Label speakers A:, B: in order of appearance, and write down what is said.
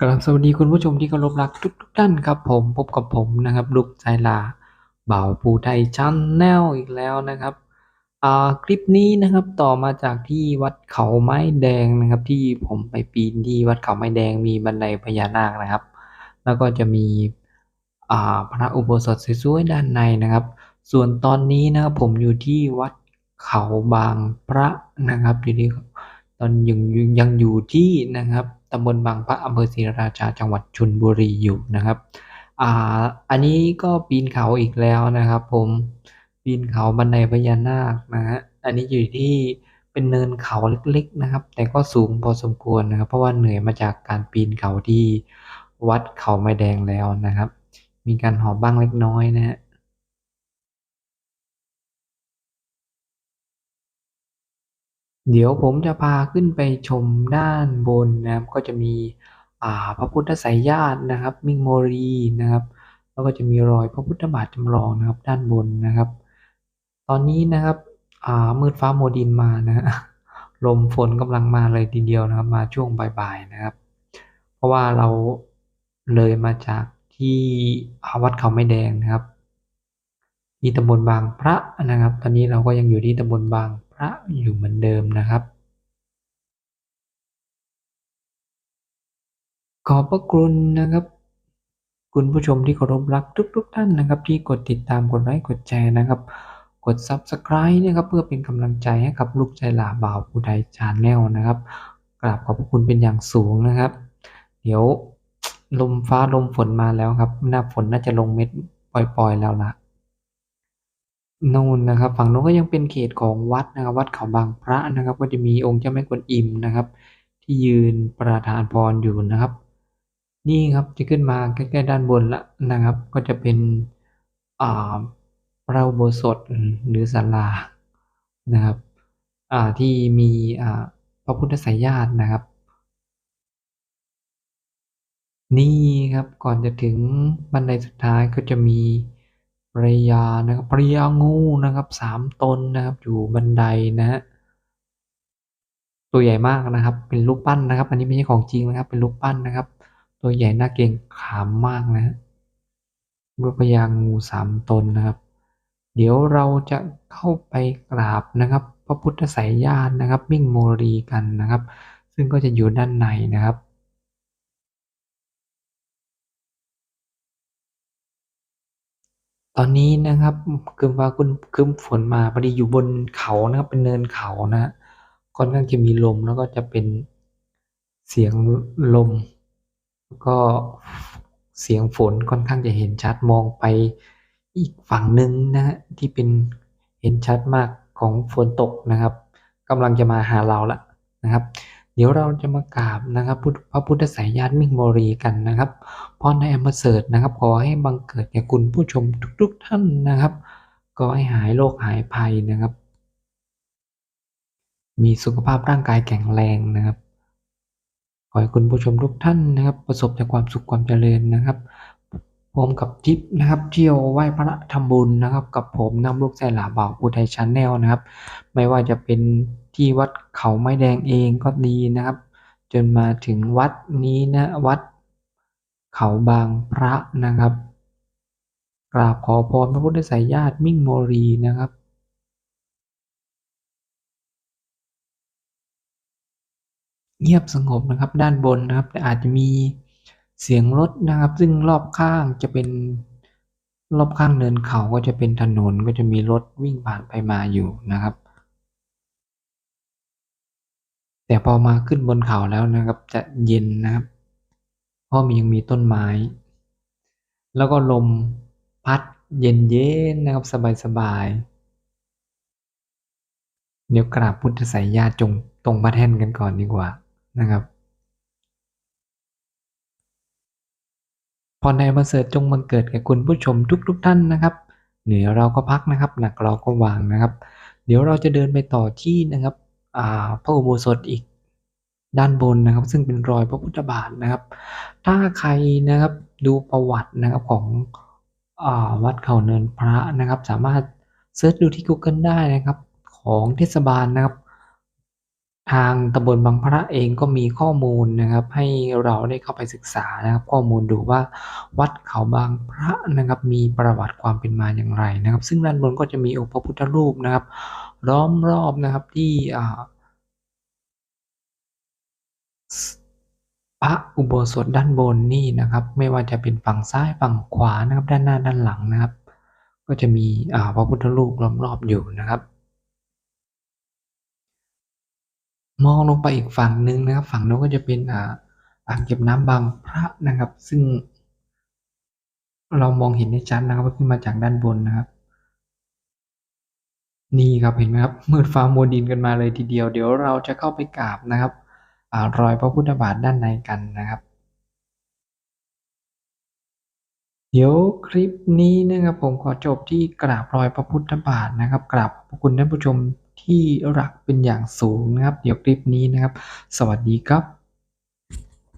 A: กราบสวัสดีคุณผู้ชมที่เคารพรักทุกทุกท่านครับผมพบกับผมนะครับลูกชายลาบ่าวภูไทยชั้นแนลอีกแล้วนะครับอ่าคลิปนี้นะครับต่อมาจากที่วัดเขาไม้แดงนะครับ ที่ผมไปปีนที่วัดเขาไม้แดงมีบันไดพญานาคนะครับ แล้วก็จะมีอ่าพระอุโบสถสวยๆด้านในนะครับ ส่วนตอนนี้นะครับผมอยู่ที่วัดเขาบางพระนะครับอยู่ที่ตอนยังยังอยู่ที่นะครับ ตำบลบางพระอำเภอศรีราชาจังหวัดชลบุรีอยู่นะครับอ่าอันนี้ก็ปีนเขาอีกแล้วนะครับ ผมปีนเขาบันไดพญานาคนะฮะอันนี้อยู่ที่เป็นเนินเขาเล็ก ๆนะครับ แต่ก็สูงพอสมควรนะครับ เพราะว่าเหนื่อยมาจากการปีนเขาที่วัดเขาไม้แดงแล้วนะครับ มีการหอบบ้างเล็กน้อยนะฮะ เดี๋ยวผมจะพาขึ้นไปชมด้านบนนะครับ ก็จะมีอ่าพระพุทธไสยญาตินะครับ มิงโมรีนะครับ แล้วก็จะมีรอยพระพุทธบาทจำลองนะครับ ด้านบนนะครับ ตอนนี้นะครับอ่ามืดฟ้าโมดินมานะลมฝนกำลังมาเลยทีเดียวนะครับ มาช่วงบ่ายๆนะครับ เพราะว่าเราเลยมาจากที่อวัดเขาไม้แดงนะครับที่ตำบลบางพระนะครับ ตอนนี้เราก็ยังอยู่ที่ตำบลบาง พระอยู่เหมือนเดิมนะครับ ขอบพระคุณนะครับ คุณผู้ชมที่เคารพรักทุกๆทท่านนะครับ ที่กดติดตามกดไลค์กดแชร์นะครับ กด Subscribe นะครับเพื่อเป็นกำลังใจให้กับลูกใจหลาบ่าวผู้ใดชาแนลนะครับกราบขอบพระคุณเป็นอย่างสูงนะครับ เดี๋ยวลมฟ้าลมฝนมาแล้วครับ หน้าฝนน่าจะลงเม็ดปล่อยๆแล้วละ นู่นนะครับ ฝั่งนู้นก็ยังเป็นเขตของวัดนะครับ วัดเขาบางพระนะครับ ก็จะมีองค์เจ้าแม่กวนอิมนะครับ ที่ยืนประทานพรอยู่นะครับ นี่ครับจะขึ้นมาใกล้ๆด้านบนละนะครับ ก็จะเป็นอ่าพระอุโบสถหรือศาลานะครับอ่าที่มีอ่าพระพุทธไสยญาตินะครับ นี่ครับก่อนจะถึงบันไดสุดท้ายก็จะมี ปริยานะครับปริยางูนะครับสามตนนะครับ อยู่บันไดนะฮะตัวใหญ่มากนะครับ เป็นรูปปั้นนะครับ อันนี้ไม่ใช่ของจริงนะครับ เป็นรูปปั้นนะครับ ตัวใหญ่น่าเกรงขามมากนะฮะรูปพญางูสามตนนะครับ เดี๋ยวเราจะเข้าไปกราบนะครับ พระพุทธไสยญาตินะครับมิ่งโมรีกันนะครับ ซึ่งก็จะอยู่ด้านในนะครับ ตอนนี้นะครับครึ้มฟ้าครึ้มครึ้มฝนมาพอดีอยู่บนเขานะครับ เป็นเนินเขานะฮะค่อนข้างจะมีลมแล้วก็จะเป็นเสียงลม แล้วก็เสียงฝนค่อนข้างจะเห็นชัดมองไปอีกฝั่งหนึ่งนะฮะที่เป็นเห็นชัดมากของฝนตกนะครับกำลังจะมาหาเราละนะครับ เดี๋ยวเราจะมากราบนะครับพระพุทธไสยญาติมิ่งโมรีกันนะครับพรในอมเสริฐนะครับ ขอให้บังเกิดแก่คุณผู้ชมทุก ๆ ท่านนะครับ ก็ให้หายโรคหายภัยนะครับ มีสุขภาพร่างกายแข็งแรงนะครับ ขอให้คุณผู้ชมทุกท่านนะครับ ประสบแต่ความสุขความเจริญนะครับพร้อมกับทิปนะครับเที่ยวไหว้พระทำบุญนะครับ กับผมนำลูกใส่หลาบ่าวอุทัยชาแนลนะครับ ไม่ว่าจะเป็น ที่วัดเขาไม้แดงเองก็ดีนะครับ จนมาถึงวัดนี้นะวัด เขาบางพระนะครับกราบขอพรพระพุทธไสยญาติมิ่งโมรีนะครับเงียบสงบนะครับด้านบนนะครับ แต่อาจจะมีเสียงรถนะครับ ซึ่งรอบข้างจะเป็นรอบข้างเนินเขาก็จะเป็นถนนก็จะมีรถวิ่งผ่านไปมาอยู่นะครับ แต่พอมาขึ้นบนเขาแล้วนะครับ จะเย็นนะครับ เพราะมียังมีต้นไม้ แล้วก็ลมพัดเย็นๆนนะครับสบายๆเดี๋ยวกราบพุทธไสยญาติจงตรงพระแท่นกันก่อนดีกว่านะครับพรในประเสริฐจงบังเกิดแก่คุณผู้ชมทุกๆทท่านนะครับ เหนือเราก็พักนะครับ หนักเราก็วางนะครับ เดี๋ยวเราจะเดินไปต่อที่นะครับ พระอุโบสถอีกด้านบนนะครับ ซึ่งเป็นรอยพระพุทธบาทนะครับ ถ้าใครนะครับดูประวัตินะครับของอวัดเขาเนินพระนะครับ สามารถเซิร์ชดูที่ Google ได้นะครับ ของเทศบาลนะครับ ทางตำบลบางพระเองก็มีข้อมูลนะครับ ให้เราได้เข้าไปศึกษานะครับ ข้อมูลดูว่าวัดเขาบางพระนะครับ มีประวัติความเป็นมาอย่างไรนะครับ ซึ่งด้านบนก็จะมีองค์พระพุทธรูปนะครับ ล้อมรอบนะครับที่พระอุโบสถด้านบนนี่นะครับ ไม่ว่าจะเป็นฝั่งซ้ายฝั่งขวานะครับด้านหน้าด้านหลังนะครับ ก็จะมีพระพุทธรูปล้อมรอบอยู่นะครับ มองลงไปอีกฝั่งหนึ่งนะครับ ฝั่งโน้นก็จะเป็นอ่างเก็บน้ำบางพระนะครับ ซึ่งเรามองเห็นได้ชัดนะครับว่าขึ้นมาจากด้านบนนะครับ นี่ครับเห็นไหมครับมืดฟ้ามัวดินกันมาเลยทีเดียว เดี๋ยวเราจะเข้าไปกราบนะครับอรอยพระพุทธบาทด้านในกันนะครับ เดี๋ยวคลิปนี้นะครับผมขอจบที่กราบรอยพระพุทธบาทนะครับกราบขอบคุณท่านผู้ชมที่รักเป็นอย่างสูงนะครับ เดี๋ยวคลิปนี้นะครับ สวัสดีครับ